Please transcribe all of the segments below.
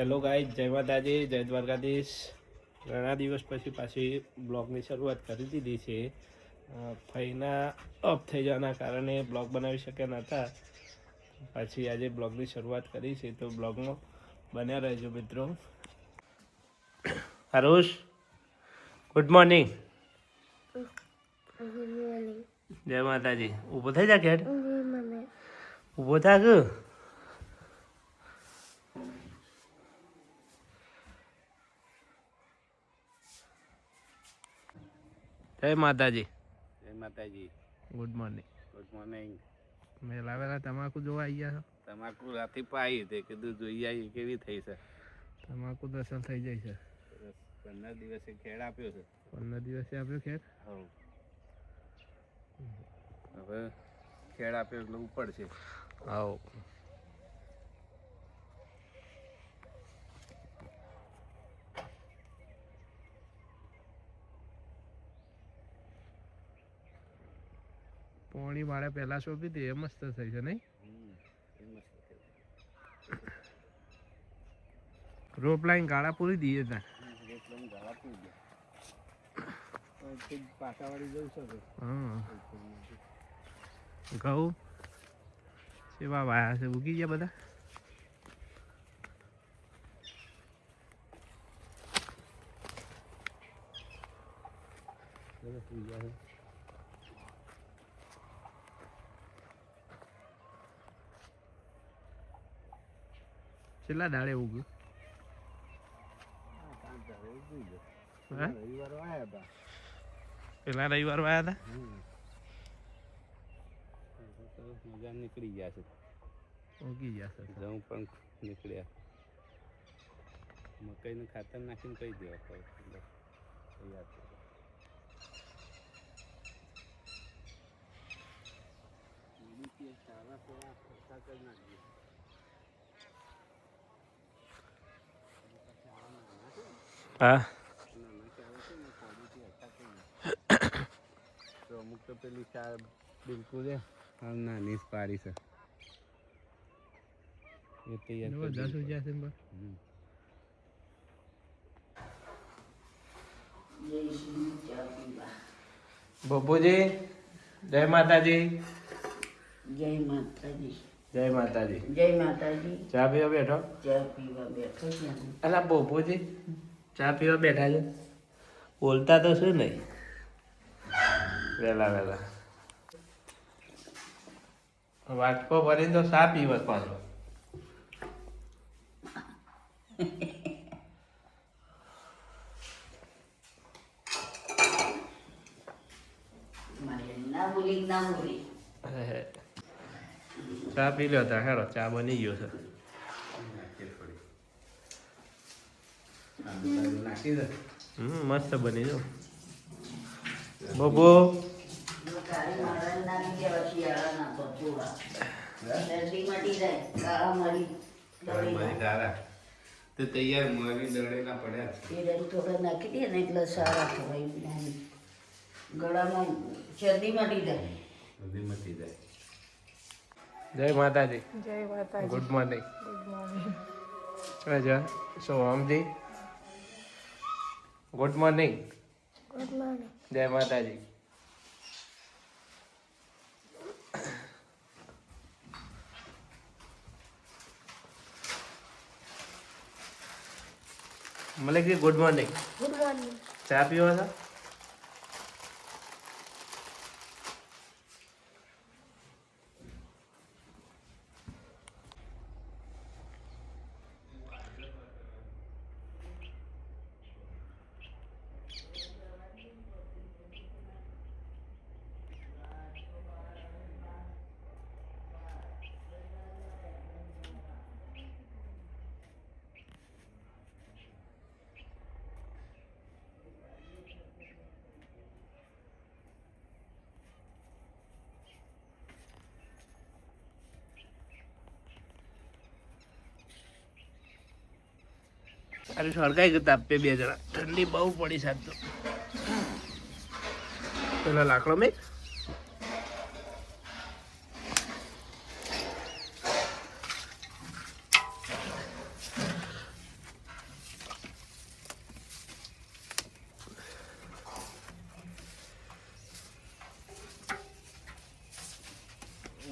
Hello ગાય જય માતાજી જય દ્વારકાધીશ. ઘણા દિવસ પછી પાછી બ્લોગની શરૂઆત કરી દીધી છે. ફઈના અપ થઈ જવાના કારણે બ્લોગ બનાવી શક્યા નહોતા પછી આજે બ્લોગની શરૂઆત કરી છે તો બ્લોગમાં બન્યા રહેજો મિત્રો. હરુષ ગુડ મોર્નિંગ જય માતાજી. ઊભો થઈ જા ઘેર. ઊભો થા જય માતાજી. જય માતાજી. ગુડ મોર્નિંગ ગુડ મોર્નિંગ મેલાવેલા તમાકુ જોવા આવી ગયા તમાકુ રાતે પાઈ તે કીધું જોઈ આવી કેવી થઈ છે. તમાકુ દર્શન થઈ જાય છે. પંદર દિવસે ખેડ આપ્યો છે. પંદર દિવસે આપ્યો ખેર હવ. હવે ખેડ આપ્યો એટલે ઉપડશે. આવો પોણી મારે પહેલા સોંપી હતી એ મસ્ત થઈ છે નહીં. રોપ લાઈન ગાળા પૂરી દઈએ ત્યાં. હમ, એટલે ગાળા પી ગયો. હવે તે પાટાવાળી જવું છે હવે. હા. ઘઉં? સેવા વાયા છે ઉગી ગયા બધા? છેલ્લા દાડે ઉગ્યું પેલા રવિવાર વાયા હતા. મજા નીકળી ગયા છે ઉગી ગયા છે ઘઉં પણ નીકળ્યા મકાઈનું ખાતર નાખીને કહી દેવા તૈયાર. હા. છે અમુક તો પેલી ચા બિલકુલ એ હાવ નાની જ પાડી છે. એ તૈયાર દસ છે જય માતાજી. જય માતાજી. જય માતાજી. જય માતાજી. ચા પીવા બેઠો? ચા પીવા બેઠો અલા બોપોજી ચા પીવા બેઠા છે. બોલતા તો શું નહીં વહેલા વહેલા વાટકો ભરીને તો ચા પીવો પાછો. મારે ના બોલી ના બોલી. ચા પી લ્યો તા હેડો ચા બની ગયો છે નાખીએ થોડી. આદુ બાદુ નાખી દે હમ મસ્ત બની જો. બબો. તો તૈયાર મરી દળેલા પડ્યા એ નાખી દે ને એટલે સારા થવાય ગળામાં શરદી મટી જાય. બધી મટી જાય. જય માતાજી. જય માતાજી. Good morning good morning Raja Sohamji good morning good morning જય માતાજી Malikji good morning good morning ચા પીવો છો અરે સળગાઈ ગયા તાપે બે જણા. ઠંડી બહુ પડી સાહેબ તો. પેલા લાકડો મેં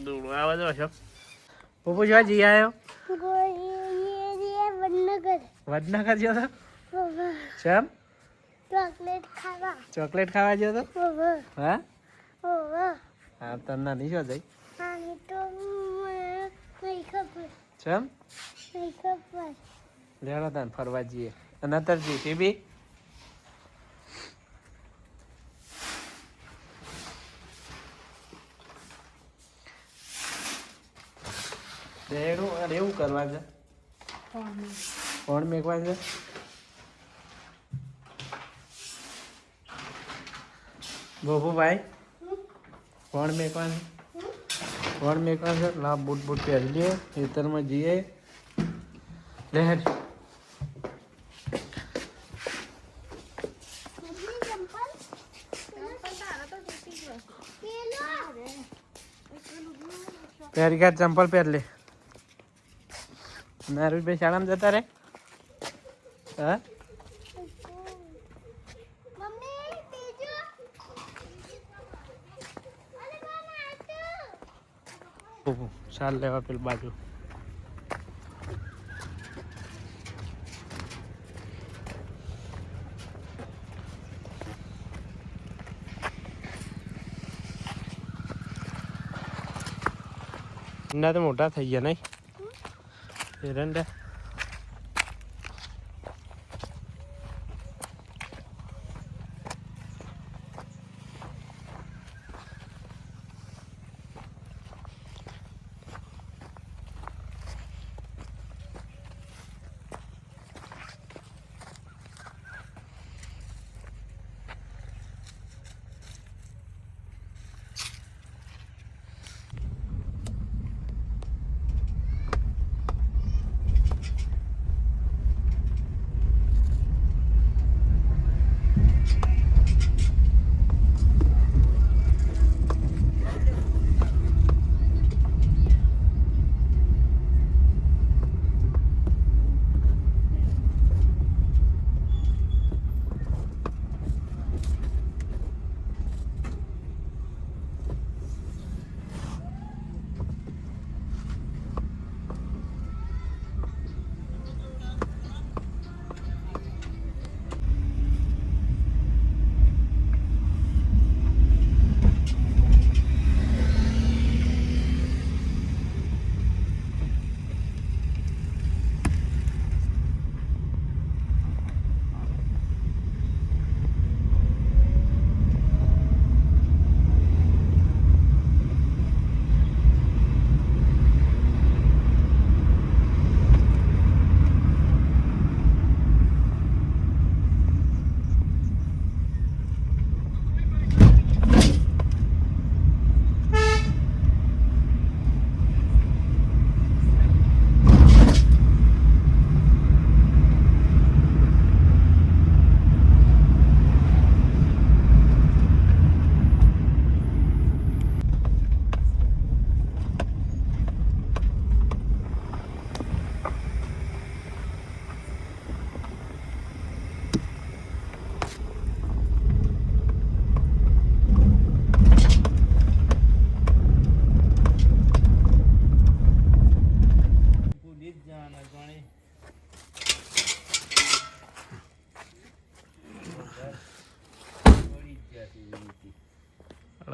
ધૂળો આવે તો છો આવ્યો? વડનગર ગયો તો? ચમ? ચોકલેટ ખાવા. ચોકલેટ ખાવા ગયો તો? હા? હા તમને નહીં જો જાય ચમ? લેડો તને ફરવા જઈએ. અને અત્યારે ટીબી રેડું એવું કરવા છે કોણ મેકવા છે? ગોપુભાઈ? કોણ મેકવા છે? કોણ મેકવા છે? લા, બૂટ બૂટ પહેરી લઈએ ખેતરમાં જઈએ. લે હેડ. પહેરી ગયા ચંપલ પહેર લે. નારું ભાઈ શાળામાં જતા રે હા? શાલ લેવા પેલી બાજુ. એના તો મોટા થઈ ગયા નહીં. એરંડા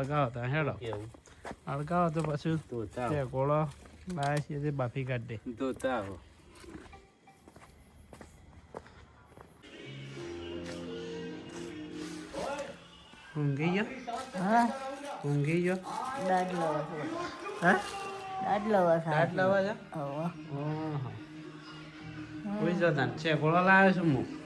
અળગાવો તા હેડો તો પછી તે કોળો બાય છે તે બાફી કાઢી દે ધોતા ઊંઘી ગયો હા ઊંઘી ગયો દાદ લવા છે હા દાદ લવા છે કાટ છે હવે કોઈ જતા છે કોળો લાવ્યો છું હું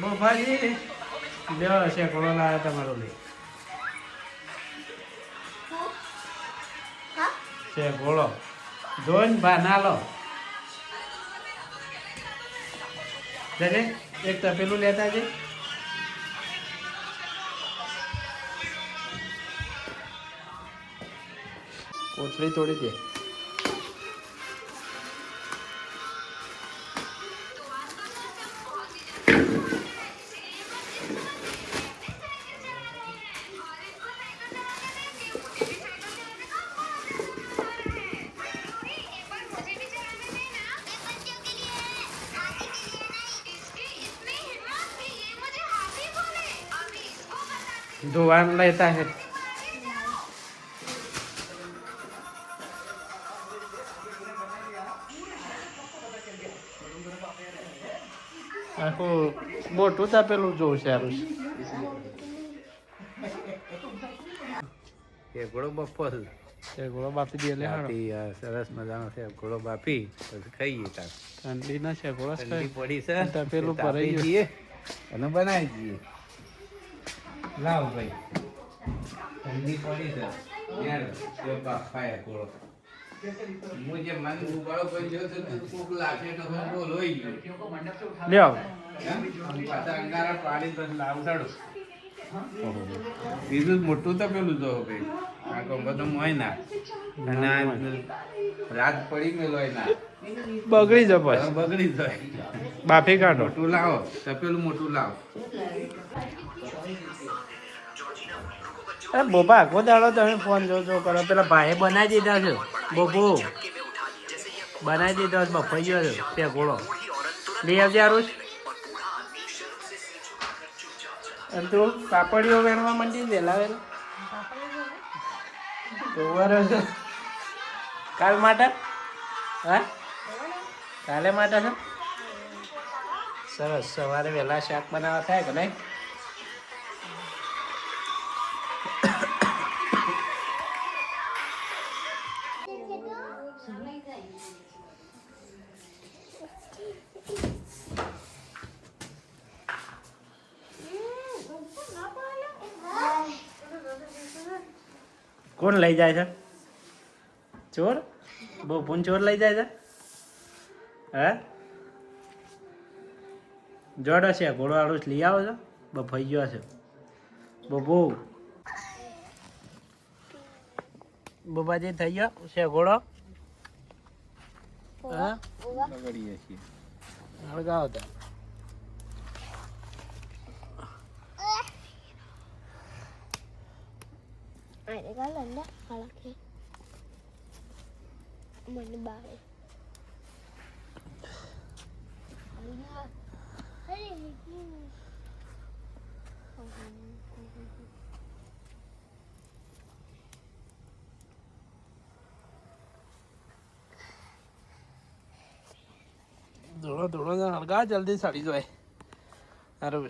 બોભાજી લ્યો, છે કોળો લાવ્યો તમારો લઈ. છે ગોળો જોઈને ભા ના લો. જજે, એક તપેલું લેતા જઈ કોથળી તોડી દે. ધોવાનું લેતા હે. આખું મોટું તાપેલું જોવું સારું છે. ગોળો બાપી દે લે સરસ મજાનો શેકડો બાફી પછી ખાઈએ તાર. ઠંડી ના છે ઠંડી પડી છે તાપેલું ભરાઈ ગયું. અને બનાવી દઈએ. લાવ ભાઈ. ઠંડી પડી છે. યાર તે બાફાય કોળો હું જે મન ઉગાડો કોઈ જો તો કુક લાગે તો હું બોલ હોઈ ગયો લ્યો? પાછા અંગારા પાડી પછી લાવ સાડું બીજું મોટું તો પેલું જો ભાઈ. આ ગમે તો મોય ના. અને રાત પડી મેલો હોય ના. બગડી જાય બસ બગડી જાય. બાફી કાઢો. મોટું લાવો તપેલું મોટું લાવો. અરે બોબા આખો દાડો તમે ફોન જોજો કરો. પેલા ભાઈ બનાવી દીધા છે. બોબો, બનાવી દીધો છે, બફાઈ ગયો છે તે ગોળો. લઈ આવજે આરું એમ તું કાપડીઓ વેણવા માંડી તો વાર કાલ માટે? હા? કાલે માટે છે? સરસ, સવારે વહેલા શાક બનાવવા થાય કે નહીં? લઈ જાય છે? ચોર? બહુ પૂન ચોર લઈ જાય છે? હે? જોડો છે ઘોડો આડું જ લઈ આવો છો? બફાઈ ગયો છે. બબુ બબાજી થઈ ગયો? છે ઘોડો? હા? બગડીએ છીએ. હળગાવો તો Ada kalau enggak kalau ke mana baik. ધોળો ધોળો ને હળગા જલ્દી સડી જાય સારું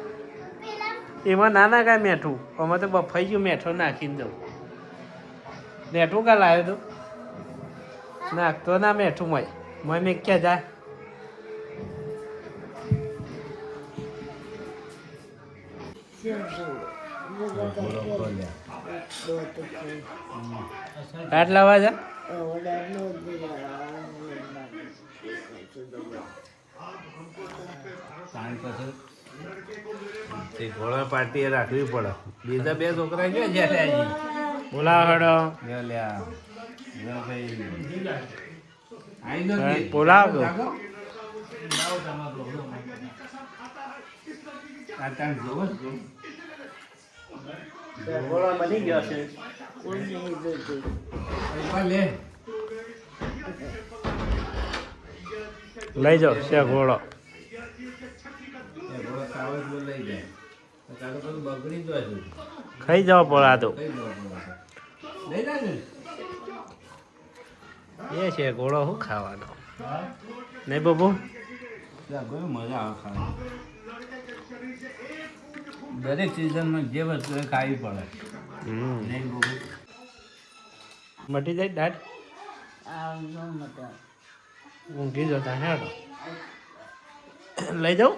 એમાં ના ના કાંઈ મેઠું. અમે તો બફાઈ ગયું, મેઠો નાખીને દઉં. મેઠું કાં લાવ્યો તું? નાખતો ના મેઠું મય. મય મેં ક્યાં જા લાવવા પછી તે ઘોડા પાર્ટી રાખવી પડે. બીજા બે છોકરા ક્યાં જ્યાં બોલાવો લ્યા ભાઈ. બોલાવો. બોલા બની ગયો છે. લે. લઈ જાઓ છે ઘોડો. ખાઈ જાઓ પોળા તો. દો લઈ જાય એ છે ઘોડો શું ખાવાનો. નહીં બબુ? મજા આવે ખાવાની. દરેક સિઝનમાં જે વસ્તુ એ ખાવી પડે. નહીં બાબુ? મટી જાય દાટ ઊંઘી જતા હે લઈ જાઉં?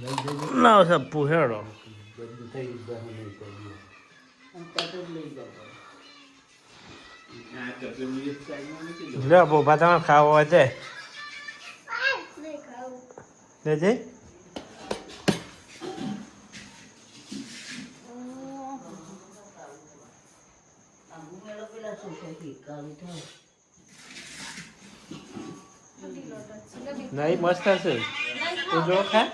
લઈ જજો લાવ સપ્પુ હેડો બધું થઈ ગયું નહીં કર્યું તરત લઈ જતો આ કપેલું એક સાઈડમાં મૂકી દો લે બોબા તમારે ખાવો છે લેજે. નહીં, મસ્ત હશે તું જો ખા.